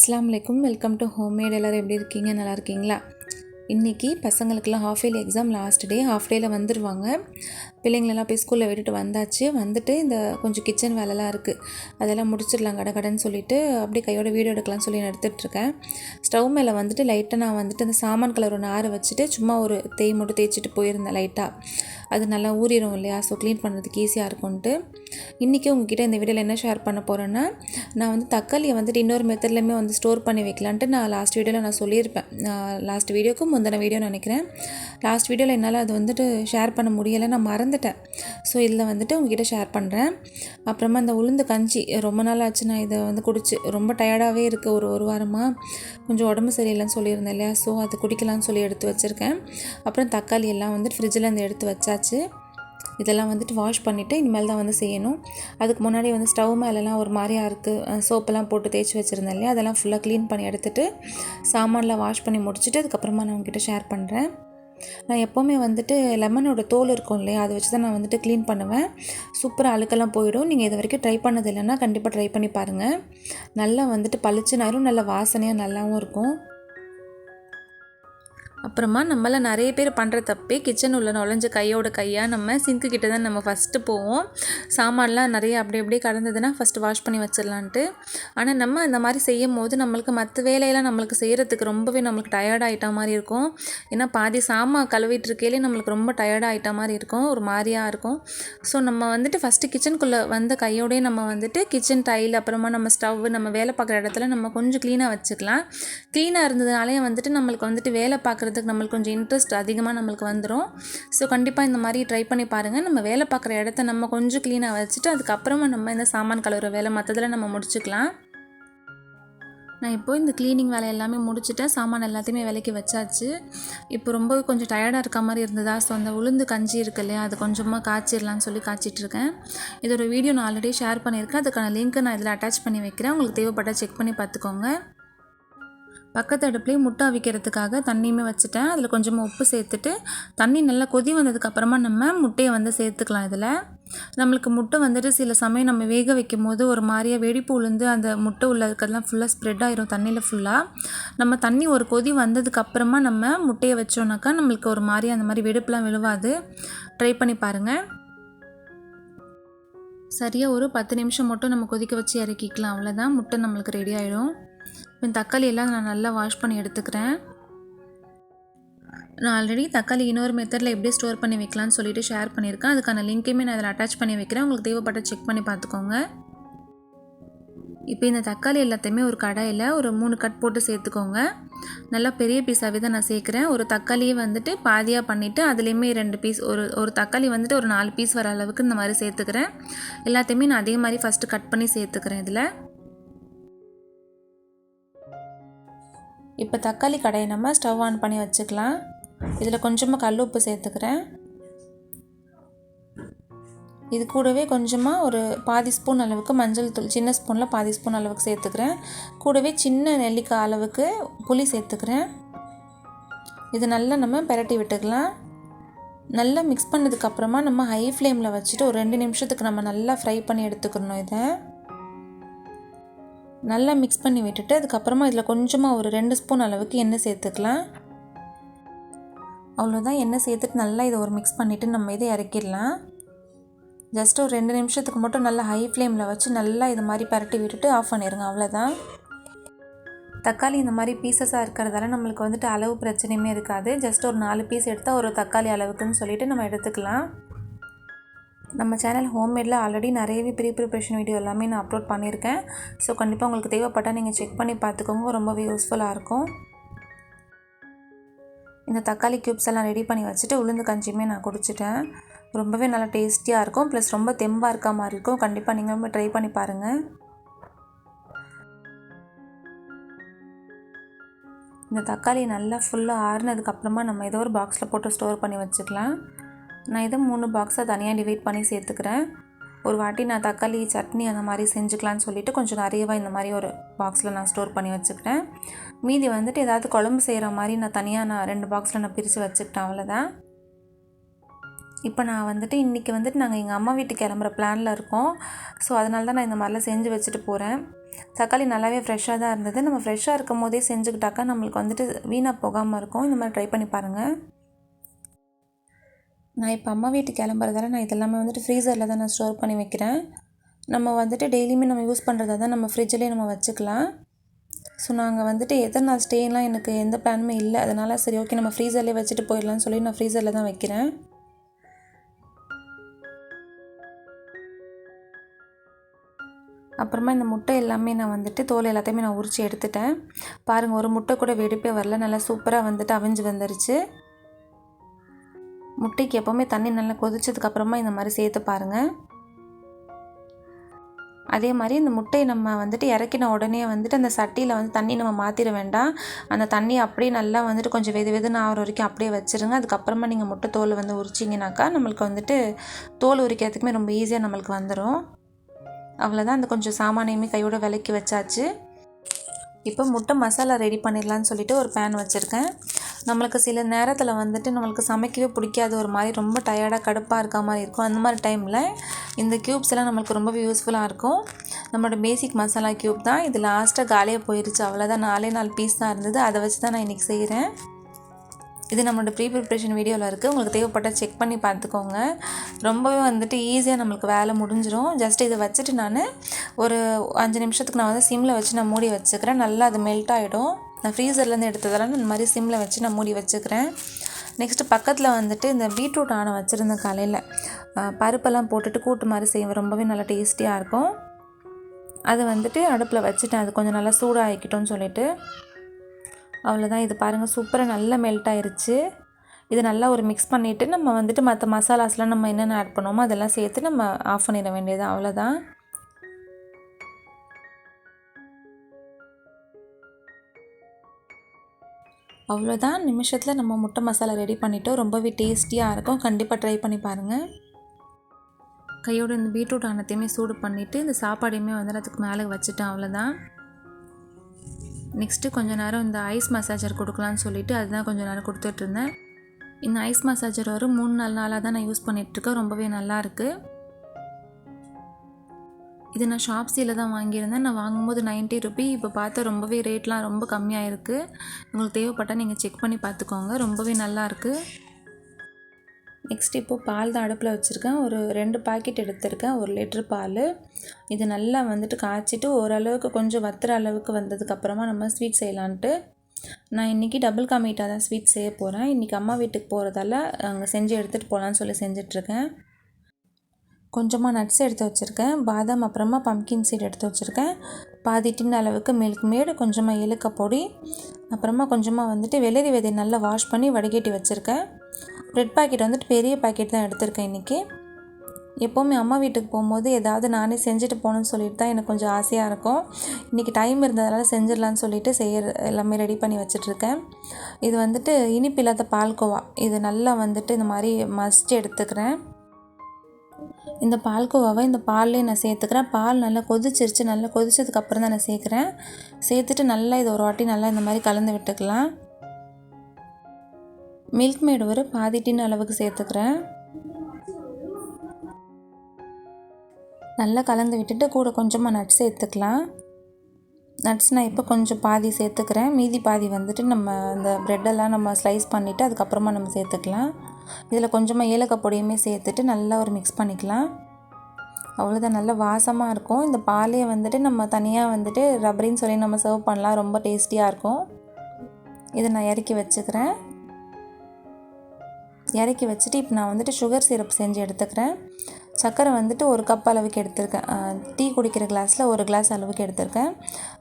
அஸ்லாம் அலைக்கும். Welcome to homemade எல்லோரும் எப்படி இருக்கீங்க? நல்லா இருக்கீங்களா? இன்றைக்கி பசங்களுக்கெல்லாம் half yearly exam last day half டேயில் வந்துடுவாங்க பிள்ளைங்களெல்லாம் போய் ஸ்கூலில் விட்டுட்டு வந்தாச்சு. வந்துட்டு இந்த கொஞ்சம் கிச்சன் வேலைலாம் இருக்குது அதெல்லாம் முடிச்சிடலாம் கடை கடைன்னு சொல்லிட்டு அப்படியே கையோட வீடியோ எடுக்கலாம்னு சொல்லி நான் எடுத்துகிட்ருக்கேன் ஸ்டவ் மேலே வந்துட்டு லைட்டாக நான் வந்துட்டு அந்த சாமான் கலர் ஒன்று ஆற வச்சுட்டு சும்மா ஒரு தேய் மட்டும் தேய்ச்சிட்டு போயிருந்தேன் லைட்டாக அது நல்லா ஊறிடும் இல்லையா? ஸோ க்ளீன் பண்ணுறதுக்கு ஈஸியாக இருக்கும்ன்ட்டு. இன்றைக்கி உங்ககிட்ட இந்த வீடியோவில் என்ன ஷேர் பண்ண போகிறேன்னா நான் வந்து தக்காளியை வந்துட்டு இன்னொரு மெத்தட்லையுமே வந்து ஸ்டோர் பண்ணி வைக்கலான்ட்டு நான் லாஸ்ட் வீடியோவில் நான் சொல்லியிருப்பேன். லாஸ்ட் வீடியோக்கு முந்தின வீடியோ நினைக்கிறேன். லாஸ்ட் வீடியோவில் என்னால் அது வந்துட்டு ஷேர் பண்ண முடியலை. நான் மறந்து மறந்துட்டேன். ஸோ இதில் வந்துட்டு உங்ககிட்ட ஷேர் பண்ணுறேன் அப்புறமா இந்த உளுந்து கஞ்சி ரொம்ப நாள் ஆச்சு நான் இதை வந்து குடிச்சு ரொம்ப டயர்டாகவே இருக்குது ஒரு ஒரு வாரமாக கொஞ்சம் உடம்பு சரியில்லைன்னு சொல்லியிருந்தேன் இல்லையா? ஸோ அது குடிக்கலாம்னு சொல்லி எடுத்து வச்சுருக்கேன். அப்புறம் தக்காளி எல்லாம் வந்துட்டு ஃப்ரிட்ஜில் இருந்து எடுத்து வச்சாச்சு. இதெல்லாம் வந்துட்டு வாஷ் பண்ணிவிட்டு இனிமேல் தான் வந்து செய்யணும். அதுக்கு முன்னாடி வந்து ஸ்டவ் மேலெலாம் ஒரு மாதிரியாக இருக்குது சோப்பெல்லாம் போட்டு தேய்ச்சி வச்சுருந்தேன் இல்லையா? அதெல்லாம் ஃபுல்லாக க்ளீன் பண்ணி எடுத்துகிட்டு சாமான்லாம் வாஷ் பண்ணி முடிச்சுட்டு அதுக்கப்புறமா நான் உங்ககிட்ட ஷேர் பண்ணுறேன் நான் எப்போவுமே வந்துட்டு லெமனோட தோல் இருக்கும் இல்லையா அதை வச்சு தான் நான் வந்துட்டு க்ளீன் பண்ணுவேன். சூப்பராக அழுக்கெல்லாம் போயிடும். நீங்கள் இது வரைக்கும் ட்ரை பண்ணது இல்லைன்னா கண்டிப்பாக ட்ரை பண்ணி பாருங்கள் நல்லா வந்துட்டு பளிச்சுனாரும் நல்ல வாசனையாக நல்லாவும் இருக்கும். அப்புறமா நம்மளை நிறைய பேர் பண்ணுற தப்பே கிச்சன் உள்ள நுழைஞ்ச கையோட கையாக நம்ம சிங்க்கு கிட்ட தான் நம்ம ஃபஸ்ட்டு போவோம். சாமான்லாம் நிறைய அப்படி அப்படியே கடந்ததுன்னா ஃபஸ்ட்டு வாஷ் பண்ணி வச்சிடலான்ட்டு. ஆனால் நம்ம இந்த மாதிரி செய்யும் போது நம்மளுக்கு மற்ற வேலையெல்லாம் நம்மளுக்கு செய்கிறதுக்கு ரொம்பவே நம்மளுக்கு டயர்ட் ஆகிட்ட மாதிரி இருக்கும். ஏன்னா பாதி சாமான் கழுவிட்டு இருக்கையிலே நம்மளுக்கு ரொம்ப டயர்ட் ஆகிட்ட மாதிரி இருக்கும். ஒரு மாதிரியாக இருக்கும். ஸோ நம்ம வந்துட்டு ஃபஸ்ட்டு கிச்சனுக்குள்ளே வந்த கையோடயே நம்ம வந்துட்டு கிச்சன் டைல் அப்புறமா நம்ம ஸ்டவ் நம்ம வேலை பார்க்குற இடத்துல நம்ம கொஞ்சம் க்ளீனாக வச்சுக்கலாம். க்ளீனாக இருந்ததுனாலே வந்துட்டு நம்மளுக்கு வந்துட்டு வேலை பண்ணுறதுக்கு நம்மளுக்கு கொஞ்சம் இன்ட்ரெஸ்ட் அதிகமாக நம்மளுக்கு வந்துடும் ஸோ கண்டிப்பாக இந்த மாதிரி ட்ரை பண்ணி பாருங்கள் நம்ம வேலை பார்க்குற இடத்த நம்ம கொஞ்சம் க்ளீனாக வச்சுட்டு அதுக்கப்புறமா நம்ம இந்த சாமான் கழுவுற வேலை மற்றதில் நம்ம முடிச்சுக்கலாம். நான் இப்போ இந்த க்ளீனிங் வேலை எல்லாமே முடிச்சுட்டேன். சாமான் எல்லாத்தையுமே விலைக்கு வச்சாச்சு. இப்போ ரொம்ப கொஞ்சம் டயர்டாக இருக்க மாதிரி இருந்ததா? ஸோ அந்த உளுந்து கஞ்சி இருக்கு இல்லையா? அது கொஞ்சமாக காய்ச்சிடலான்னு சொல்லி காய்ச்சிட்டு இருக்கேன். இதோட வீடியோ நான் ஆல்ரெடி ஷேர் பண்ணியிருக்கேன். அதுக்கான லிங்க்கை நான் இதில் அட்டாச் பண்ணி வைக்கிறேன். உங்களுக்கு தேவைப்பட்டால் செக் பண்ணி பார்த்துக்கோங்க. பக்கத்து அடுப்புலேயே முட்டை அவிக்கிறதுக்காக தண்ணியுமே வச்சுட்டேன். அதில் கொஞ்சமாக உப்பு சேர்த்துட்டு தண்ணி நல்லா கொதி வந்ததுக்கப்புறமா நம்ம முட்டையை வந்து சேர்த்துக்கலாம் இதில். நம்மளுக்கு முட்டை வந்துட்டு சில சமயம் நம்ம வேக வைக்கும் போது ஒரு மாதிரியாக வெடிப்பு உளுந்து அந்த முட்டை உள்ள இருக்கிறதுலாம் ஃபுல்லாக ஸ்ப்ரெட் ஆயிரும் தண்ணியில் ஃபுல்லாக நம்ம தண்ணி ஒரு கொதி வந்ததுக்கப்புறமா நம்ம முட்டையை வச்சோன்னாக்கா நம்மளுக்கு ஒரு மாதிரி அந்த மாதிரி வெடிப்புலாம் விழுவாது. ட்ரை பண்ணி பாருங்கள் சரியாக ஒரு பத்து நிமிஷம் மட்டும் நம்ம கொதிக்க வச்சு இறக்கிக்கலாம். அவ்வளோதான் முட்டை நம்மளுக்கு ரெடி ஆகிடும் இப்போ தக்காளி எல்லாம் நான் நல்லா வாஷ் பண்ணி எடுத்துக்கிறேன். நான் ஆல்ரெடி தக்காளி இன்னொரு மெத்தடில் எப்படி ஸ்டோர் பண்ணி வைக்கலாம்னு சொல்லிட்டு ஷேர் பண்ணியிருக்கேன். அதுக்கான லிங்க்கையுமே நான் அதில் அட்டாச் பண்ணி வைக்கிறேன். உங்களுக்கு தேவைப்பட்ட செக் பண்ணி பார்த்துக்கோங்க. இப்போ இந்த தக்காளி எல்லாத்தையுமே ஒரு கடாயில் ஒரு மூணு கட் போட்டு சேர்த்துக்கோங்க. நல்லா பெரிய பீஸாகவே தான் நான் சேர்க்குறேன். ஒரு தக்காளியை வந்துட்டு பாதியாக பண்ணிவிட்டு அதுலேயுமே ரெண்டு பீஸ் ஒரு ஒரு தக்காளி வந்துட்டு ஒரு நாலு பீஸ் வர அளவுக்கு இந்த மாதிரி சேர்த்துக்கிறேன். எல்லாத்தையுமே நான் அதே மாதிரி ஃபஸ்ட்டு கட் பண்ணி சேர்த்துக்கிறேன் இதில். இப்போ தக்காளி கடையை நம்ம ஸ்டவ் ஆன் பண்ணி வச்சுக்கலாம். இதில் கொஞ்சமாக கல் உப்பு சேர்த்துக்கிறேன். இது கூடவே கொஞ்சமாக ஒரு பாதி ஸ்பூன் அளவுக்கு மஞ்சள் தூள் சின்ன ஸ்பூனில் பாதி ஸ்பூன் அளவுக்கு சேர்த்துக்கிறேன். கூடவே சின்ன நெல்லிக்காய் அளவுக்கு புளி சேர்த்துக்கிறேன். இது நல்லா நம்ம பெரட்டி விட்டுக்கலாம். நல்லா மிக்ஸ் பண்ணதுக்கப்புறமா நம்ம ஹை ஃப்ளேமில் வச்சுட்டு ஒரு ரெண்டு நிமிஷத்துக்கு நம்ம நல்லா ஃப்ரை பண்ணி எடுத்துக்கணும் இதை. நல்லா மிக்ஸ் பண்ணி விட்டுட்டு அதுக்கப்புறமா இதில் கொஞ்சமாக ஒரு ரெண்டு ஸ்பூன் அளவுக்கு எண்ணெய் சேர்த்துக்கலாம். அவ்வளோதான் எண்ணெய் சேர்த்துட்டு நல்லா இதை ஒரு மிக்ஸ் பண்ணிவிட்டு நம்ம இதை இறக்கிடலாம். ஜஸ்ட் ஒரு ரெண்டு நிமிஷத்துக்கு மட்டும் நல்லா ஹை ஃப்ளேமில் வச்சு நல்லா இது மாதிரி பரட்டி விட்டுட்டு ஆஃப் பண்ணிடுங்க அவ்வளோதான் தக்காளி இந்த மாதிரி பீசஸாக இருக்கிறதால நம்மளுக்கு வந்துட்டு அளவு பிரச்சனையுமே இருக்காது. ஜஸ்ட் ஒரு நாலு பீஸ் எடுத்தால் ஒரு தக்காளி அளவுக்குன்னு சொல்லிவிட்டு நம்ம எடுத்துக்கலாம். நம்ம சேனல் ஹோம்மேடில் ஆல்ரெடி நிறையவே ப்ரீ ப்ரிப்ரேஷன் வீடியோ எல்லாமே நான் அப்லோட் பண்ணியிருக்கேன். ஸோ கண்டிப்பாக உங்களுக்கு தேவைப்பட்டால் நீங்கள் செக் பண்ணி பார்த்துக்கோங்க. ரொம்பவே யூஸ்ஃபுல்லாக இருக்கும். இந்த தக்காளி க்யூப்ஸ் எல்லாம் ரெடி பண்ணி வச்சுட்டு உளுந்து கஞ்சியுமே நான் குடிச்சிட்டேன். ரொம்பவே நல்லா டேஸ்டியாக இருக்கும். ப்ளஸ் ரொம்ப தெம்பாக இருக்க மாதிரி இருக்கும். கண்டிப்பாக நீங்களும் ட்ரை பண்ணி பாருங்கள் இந்த தக்காளி நல்லா ஃபுல்லாக ஆறுனதுக்கப்புறமா நம்ம ஏதோ ஒரு பாக்ஸில் போட்டு ஸ்டோர் பண்ணி வச்சுக்கலாம். நான் இதை மூணு பாக்ஸாக தனியாக டிவைட் பண்ணி சேர்த்துக்கிறேன். ஒரு வாட்டி நான் தக்காளி சட்னி அந்த மாதிரி செஞ்சுக்கலான்னு சொல்லிவிட்டு கொஞ்சம் நிறையவாக இந்த மாதிரி ஒரு பாக்ஸில் நான் ஸ்டோர் பண்ணி வச்சுக்கிட்டேன். மீதி வந்துட்டு ஏதாவது குழம்பு செய்கிற மாதிரி நான் தனியாக நான் ரெண்டு பாக்ஸில் நான் பிரித்து வச்சுக்கிட்டேன் அவ்வளோதான் இப்போ நான் வந்துட்டு இன்றைக்கி வந்துட்டு நாங்கள் எங்கள் அம்மா வீட்டுக்கு கிளம்புற பிளானில் இருக்கோம். ஸோ அதனால தான் நான் இந்த மாதிரிலாம் செஞ்சு வச்சுட்டு போகிறேன் தக்காளி நல்லாவே ஃப்ரெஷ்ஷாக தான் இருந்தது. நம்ம ஃப்ரெஷ்ஷாக இருக்கும் போதே செஞ்சுக்கிட்டாக்கா நம்மளுக்கு வந்துட்டு வீணாக போகாமல் இருக்கும். இந்த மாதிரி ட்ரை பண்ணி பாருங்கள் நான் இப்போ அம்மா வீட்டுக்கு கிளம்புறதால நான் இதெல்லாமே வந்துட்டு ஃப்ரீசரில் தான் நான் ஸ்டோர் பண்ணி வைக்கிறேன். நம்ம வந்துட்டு டெய்லியுமே நம்ம யூஸ் பண்ணுறதா தான் நம்ம ஃப்ரிட்ஜ்லேயே நம்ம வச்சுக்கலாம். ஸோ நாங்கள் வந்துட்டு எத்தனை நாள் ஸ்டேலாம் எனக்கு எந்த பிளானுமே இல்லை. அதனால் சரி ஓகே நம்ம ஃப்ரீசர்லேயே வச்சுட்டு போயிடலாம்னு சொல்லி நான் ஃப்ரீசரில் தான் வைக்கிறேன். அப்புறமா இந்த முட்டை எல்லாமே நான் வந்துட்டு தோல் எல்லாத்தையுமே நான் உரித்து எடுத்துட்டேன். பாருங்கள் ஒரு முட்டை கூட வெடிப்பே வரல. நல்லா சூப்பராக வந்துட்டு அவிஞ்சு வந்துருச்சு. முட்டைக்கு எப்போவுமே தண்ணி நல்லா கொதிச்சதுக்கப்புறமா இந்த மாதிரி சேர்த்து பாருங்கள் அதே மாதிரி இந்த முட்டையை நம்ம வந்துட்டு இறக்கின உடனே வந்துட்டு அந்த சட்டியில் வந்து தண்ணி நம்ம மாற்றிட வேண்டாம். அந்த தண்ணி அப்படியே நல்லா வந்துட்டு கொஞ்சம் வெது வெதுன்னு ஆகிற வரைக்கும் அப்படியே வச்சுருங்க. அதுக்கப்புறமா நீங்கள் முட்டை தோல் வந்து உரிச்சிங்கனாக்கா நம்மளுக்கு வந்துட்டு தோல் உரிக்கிறதுக்குமே ரொம்ப ஈஸியாக நம்மளுக்கு வந்துடும் அவ்வளோதான் அந்த கொஞ்சம் சாமானையுமே கையோட விலக்கி வச்சாச்சு. இப்போ முட்டை மசாலா ரெடி பண்ணிடலான்னு சொல்லிட்டு ஒரு பேன் வச்சுருக்கேன். நம்மளுக்கு சில நேரத்தில் வந்துட்டு நம்மளுக்கு சமைக்கவே பிடிக்காது ஒரு மாதிரி ரொம்ப டயர்டாக கடுப்பாக இருக்க மாதிரி இருக்கும். அந்த மாதிரி டைமில் இந்த க்யூப்ஸ் எல்லாம் நம்மளுக்கு ரொம்பவே யூஸ்ஃபுல்லாக இருக்கும். நம்மளோட பேசிக் மசாலா க்யூப் தான். இது லாஸ்ட்டாக காலியாக போயிடுச்சு அவ்வளோதான் நாலே நாலு பீஸ் தான் இருந்தது. அதை வச்சு தான் நான் இன்றைக்கி செய்கிறேன் இது நம்மளோட ப்ரீ ப்ரிப்ரேஷன் வீடியோவில் இருக்குது உங்களுக்கு தேவைப்பட்டால் செக் பண்ணி பார்த்துக்கோங்க. ரொம்பவே வந்துட்டு ஈஸியாக நம்மளுக்கு வேலை முடிஞ்சிடும் ஜஸ்ட் இதை வச்சுட்டு நான் ஒரு அஞ்சு நிமிஷத்துக்கு நான் வந்து சிம்மில் வச்சு நான் மூடி வச்சுக்கிறேன். நல்லா அது மெல்ட் ஆகிடும் நான் ஃப்ரீசர்லேருந்து எடுத்ததெல்லாம் இந்த மாதிரி சிம்மில் வச்சு நான் மூடி வச்சுக்கிறேன். நெக்ஸ்ட்டு பக்கத்தில் வந்துட்டு இந்த பீட்ரூட் ஆனை வச்சுருந்தேன் காலையில் பருப்பெல்லாம் போட்டுட்டு கூட்டு மாதிரி செய்வேன். ரொம்பவே நல்லா டேஸ்டியாக இருக்கும். அது வந்துட்டு அடுப்பில் வச்சுட்டேன். அது கொஞ்சம் நல்லா சூடாகிக்கிட்டோன்னு சொல்லிட்டு. அவ்வளோதான் இது பாருங்கள் சூப்பராக நல்லா மெல்ட் ஆயிருச்சு. இது நல்லா ஒரு மிக்ஸ் பண்ணிவிட்டு நம்ம வந்துட்டு மற்ற மசாலாஸ்லாம் நம்ம என்னென்ன ஆட் பண்ணோமோ அதெல்லாம் சேர்த்து நம்ம ஆஃப் பண்ணிட வேண்டியது அவ்வளோதான் அவ்வளோதான் நிமிஷத்தில் நம்ம முட்டை மசாலா ரெடி பண்ணிவிட்டோம் ரொம்பவே டேஸ்டியாக இருக்கும். கண்டிப்பாக ட்ரை பண்ணி பாருங்கள் கையோட இந்த பீட்ரூட் அனைத்தையுமே சூடு பண்ணிவிட்டு இந்த சாப்பாடையுமே வந்து அதுக்கு மேலே வச்சுட்டேன் அவ்வளோதான் நெக்ஸ்ட்டு கொஞ்சம் நேரம் இந்த ஐஸ் மசாஜர் கொடுக்கலான்னு சொல்லிட்டு அதுதான் கொஞ்சம் நேரம் கொடுத்துட்ருந்தேன். இந்த ஐஸ் மசாஜர் ஒரு மூணு நாலு நாளாக தான் நான் யூஸ் பண்ணிகிட்ருக்கேன் ரொம்பவே நல்லாயிருக்கு இது நான் ஷாப்ஸியில் தான் வாங்கியிருந்தேன். நான் வாங்கும்போது நைன்ட்டி ருபி இப்போ பார்த்தா ரொம்பவே ரேட்லாம் ரொம்ப கம்மியாக இருக்குது உங்களுக்கு தேவைப்பட்டால் நீங்கள் செக் பண்ணி பார்த்துக்கோங்க. ரொம்பவே நல்லாயிருக்கு நெக்ஸ்ட் இப்போது பால் தான் அடுப்பில் வச்சுருக்கேன். ஒரு ரெண்டு பாக்கெட் எடுத்திருக்கேன். ஒரு லிட்ரு பால். இது நல்லா வந்துட்டு காய்ச்சிட்டு ஓரளவுக்கு கொஞ்சம் வத்துற அளவுக்கு வந்ததுக்கப்புறமா நம்ம ஸ்வீட் செய்யலான்ட்டு. நான் இன்றைக்கி டபுள் கா தான் ஸ்வீட் செய்ய போகிறேன் இன்றைக்கி அம்மா வீட்டுக்கு போகிறதால அங்கே செஞ்சு எடுத்துகிட்டு போகலான்னு சொல்லி செஞ்சிட்ருக்கேன். கொஞ்சமாக நட்ஸ் எடுத்து வச்சுருக்கேன். பாதாம் அப்புறமா பம்கின் சீட் எடுத்து வச்சுருக்கேன். பாதி டின் அளவுக்கு மில்க் மேடு கொஞ்சமாக ஏலக்க பொடி அப்புறமா கொஞ்சமாக வந்துட்டு வெள்ளரி விதை நல்லா வாஷ் பண்ணி வடிகட்டி வச்சுருக்கேன். ப்ரெட் பாக்கெட் வந்துட்டு பெரிய பாக்கெட் தான் எடுத்திருக்கேன் இன்றைக்கி எப்போவுமே அம்மா வீட்டுக்கு போகும்போது ஏதாவது நானே செஞ்சுட்டு போகணுன்னு சொல்லிட்டு தான் எனக்கு கொஞ்சம் ஆசையாக இருக்கும். இன்றைக்கி டைம் இருந்ததுனால செஞ்சிடலான்னு சொல்லிட்டு செய்ய எல்லாமே ரெடி பண்ணி வச்சிட்ருக்கேன் இது வந்துட்டு இனிப்பு இல்லாத பால்கோவா. இது நல்லா வந்துட்டு இந்த மாதிரி மஸ்ட் எடுத்துக்கிறேன். இந்த பால்கோவாவை இந்த பால்லே நான் சேர்த்துக்கிறேன். பால் நல்லா கொதிச்சிருச்சு. நல்லா கொதிச்சதுக்கப்புறம் தான் நான் சேர்க்குறேன். சேர்த்துட்டு நல்லா இது ஒரு வாட்டி நல்லா இந்த மாதிரி கலந்து விட்டுக்கலாம். மில்க் மேடு ஒரு பாதி டின் அளவுக்கு சேர்த்துக்கிறேன். நல்லா கலந்து விட்டுட்டு கூட கொஞ்சமாக நட்ஸ் சேர்த்துக்கலாம். நட்ஸ் நான் இப்போ கொஞ்சம் பாதி சேர்த்துக்கிறேன். மீதி பாதி வந்துட்டு நம்ம இந்த ப்ரெட்டெல்லாம் நம்ம ஸ்லைஸ் பண்ணிவிட்டு அதுக்கப்புறமா நம்ம சேர்த்துக்கலாம். இதில் கொஞ்சமாக ஏலக்காய் பொடியுமே சேர்த்துட்டு நல்லா ஒரு மிக்ஸ் பண்ணிக்கலாம். அவ்வளோதான் நல்லா வாசமாக இருக்கும். இந்த பாலே வந்துட்டு நம்ம தனியாக வந்துட்டு ரப்பரின்னு சொல்லி நம்ம சர்வ் பண்ணலாம். ரொம்ப டேஸ்டியாக இருக்கும். இதை நான் இறக்கி வச்சுக்கிறேன். இறக்கி வச்சுட்டு இப்போ நான் வந்துட்டு சுகர் சிரப் செஞ்சு எடுத்துக்கிறேன். சர்க்கரை வந்துட்டு ஒரு கப் அளவுக்கு எடுத்திருக்கேன். டீ குடிக்கிற கிளாஸில் ஒரு கிளாஸ் அளவுக்கு எடுத்திருக்கேன்.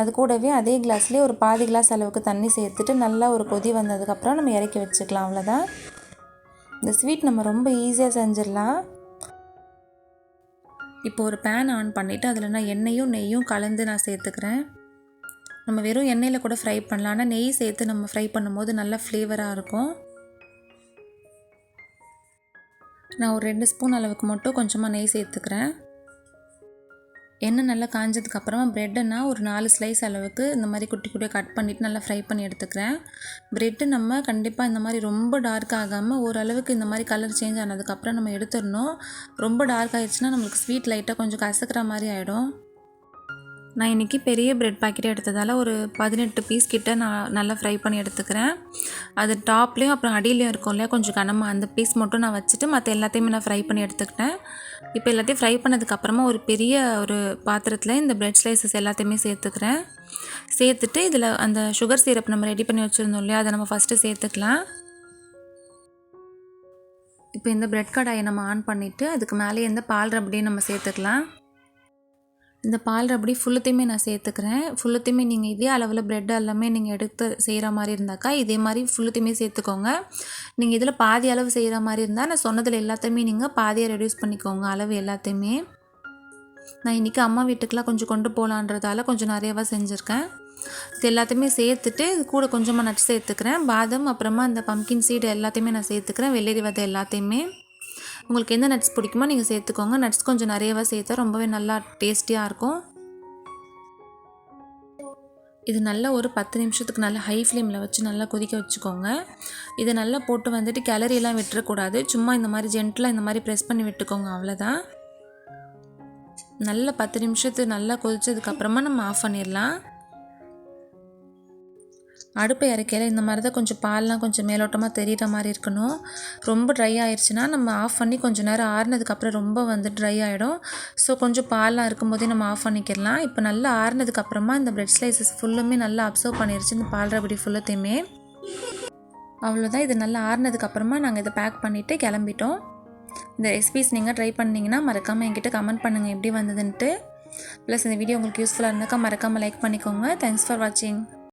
அது கூடவே அதே கிளாஸ்லேயே ஒரு பாதி கிளாஸ் அளவுக்கு தண்ணி சேர்த்துட்டு நல்லா ஒரு கொதி வந்ததுக்கப்புறம் நம்ம இறக்கி வச்சுக்கலாம். அவ்வளோதான் இந்த ஸ்வீட் நம்ம ரொம்ப ஈஸியாக செஞ்சிடலாம். இப்போ ஒரு பேன் ஆன் பண்ணிவிட்டு அதில் நான் எண்ணெயும் நெய்யும் கலந்து நான் சேர்த்துக்கிறேன். நம்ம வெறும் எண்ணெயில் கூட ஃப்ரை பண்ணலாம். ஆனால் நெய் சேர்த்து நம்ம ஃப்ரை பண்ணும்போது நல்லா ஃப்ளேவராக இருக்கும். நான் ஒரு ரெண்டு ஸ்பூன் அளவுக்கு மட்டும் கொஞ்சமாக நெய் சேர்த்துக்கிறேன். எண்ணெய் நல்லா காஞ்சதுக்கப்புறமா ப்ரெட்டை ஒரு நாலு ஸ்லைஸ் அளவுக்கு இந்த மாதிரி குட்டி குட்டியாக கட் பண்ணிவிட்டு நல்லா ஃப்ரை பண்ணி எடுத்துக்கிறேன். ப்ரெட்டு நம்ம கண்டிப்பாக இந்த மாதிரி ரொம்ப டார்க் ஆகாமல் ஓரளவுக்கு இந்த மாதிரி கலர் சேஞ்ச் ஆனதுக்கப்புறம் நம்ம எடுத்துடணும். ரொம்ப டார்க் ஆகிடுச்சுன்னா நம்மளுக்கு ஸ்வீட் லைட்டாக கொஞ்சம் கசக்கிற மாதிரி ஆகிடும் நான் இன்றைக்கி பெரிய பிரெட் பாக்கெட் எடுத்ததால் ஒரு பதினெட்டு பீஸ் கிட்ட நான் நல்லா ஃப்ரை பண்ணி எடுத்துக்கிறேன். அது டாப்லேயும் அப்புறம் அடியிலையும் இருக்கும் இல்லையா கொஞ்சம் கனமாக அந்த பீஸ் மட்டும் நான் வச்சுட்டு மற்ற எல்லாத்தையுமே நான் ஃப்ரை பண்ணி எடுத்துக்கிட்டேன். இப்போ எல்லாத்தையும் ஃப்ரை பண்ணதுக்கப்புறமா ஒரு பெரிய ஒரு பாத்திரத்தில் இந்த பிரெட் ஸ்லைசஸ் எல்லாத்தையுமே சேர்த்துக்கிறேன். சேர்த்துட்டு இதில் அந்த சுகர் சிரப் நம்ம ரெடி பண்ணி வச்சுருந்தோம் இல்லையா அதை நம்ம ஃபஸ்ட்டு சேர்த்துக்கலாம். இப்போ இந்த பிரெட் கடாயை நம்ம ஆன் பண்ணிவிட்டு அதுக்கு மேலே எந்த பால் ரப்படியும் நம்ம சேர்த்துக்கலாம். இந்த பால் ரப்படி ஃபுல்லுத்தையுமே நான் சேர்த்துக்கிறேன். ஃபுல்லுத்தையுமே நீங்கள் இதே அளவில் ப்ரெட் எல்லாமே நீங்கள் எடுத்து செய்கிற மாதிரி இருந்தாக்கா இதே மாதிரி ஃபுல்லுத்தையுமே சேர்த்துக்கோங்க. நீங்கள் இதில் பாதி அளவு செய்கிற மாதிரி இருந்தால் நான் சொன்னதில் எல்லாத்தையுமே நீங்கள் பாதியாக ரெடியூஸ் பண்ணிக்கோங்க அளவு எல்லாத்தையுமே. நான் இன்றைக்கி அம்மா வீட்டுக்கெலாம் கொஞ்சம் கொண்டு போகலான்றதால கொஞ்சம் நிறையவா செஞ்சுருக்கேன். இது எல்லாத்தையுமே சேர்த்துட்டு இது கூட கொஞ்சமாக நட்டு சேர்த்துக்கிறேன். பாதம் அப்புறமா அந்த பம்கின் சீடு எல்லாத்தையுமே நான் சேர்த்துக்கிறேன். வெள்ளரி விதை எல்லாத்தையுமே. உங்களுக்கு எந்த நட்ஸ் பிடிக்குமோ நீங்கள் சேர்த்துக்கோங்க. நட்ஸ் கொஞ்சம் நிறையவா சேர்த்தா ரொம்பவே நல்லா டேஸ்டியாக இருக்கும். இது நல்லா ஒரு பத்து நிமிஷத்துக்கு நல்லா ஹை ஃப்ளேமில் வச்சு நல்லா கொதிக்க வச்சுக்கோங்க. இதை நல்லா போட்டு வந்துட்டு கேலரியெல்லாம் விட்டுறக்கூடாது. சும்மா இந்த மாதிரி ஜென்டலாக இந்த மாதிரி ப்ரெஸ் பண்ணி விட்டுக்கோங்க அவ்வளோதான் நல்லா பத்து நிமிஷத்து நல்லா கொதிச்சதுக்கப்புறமா நம்ம ஆஃப் பண்ணிடலாம். அடுப்பை இறக்கையில் இந்த மாதிரி தான் கொஞ்சம் பால்லாம் கொஞ்சம் மேலோட்டமாக தெரிகிற மாதிரி இருக்கணும். ரொம்ப ட்ரை ஆயிடுச்சுன்னா நம்ம ஆஃப் பண்ணி கொஞ்சம் நேரம் ஆறுனதுக்கப்புறம் ரொம்ப வந்து ட்ரை ஆகிடும் ஸோ கொஞ்சம் பால்லாம் இருக்கும்போதே நம்ம ஆஃப் பண்ணிக்கிடலாம். இப்போ நல்லா ஆறுனதுக்கப்புறமா இந்த பிரெட் ஸ்லைசஸ் ஃபுல்லுமே நல்லா அப்சர்வ் பண்ணிருச்சு. இந்த பால் ரபடி ஃபுல்லத்தையுமே அவ்வளோதான் இது நல்லா ஆறுனதுக்கப்புறமா நாங்கள் இதை பேக் பண்ணிவிட்டு கிளம்பிட்டோம். இந்த ரெசிபிஸ் நீங்கள் ட்ரை பண்ணிங்கன்னா மறக்காமல் என்கிட்ட கமெண்ட் பண்ணுங்கள் எப்படி வந்ததுன்ட்டு. ப்ளஸ் இந்த வீடியோ உங்களுக்கு யூஸ்ஃபுல்லாக இருந்தாக்கா மறக்காமல் லைக் பண்ணிக்கோங்க. தேங்க்ஸ் ஃபார் வாட்சிங்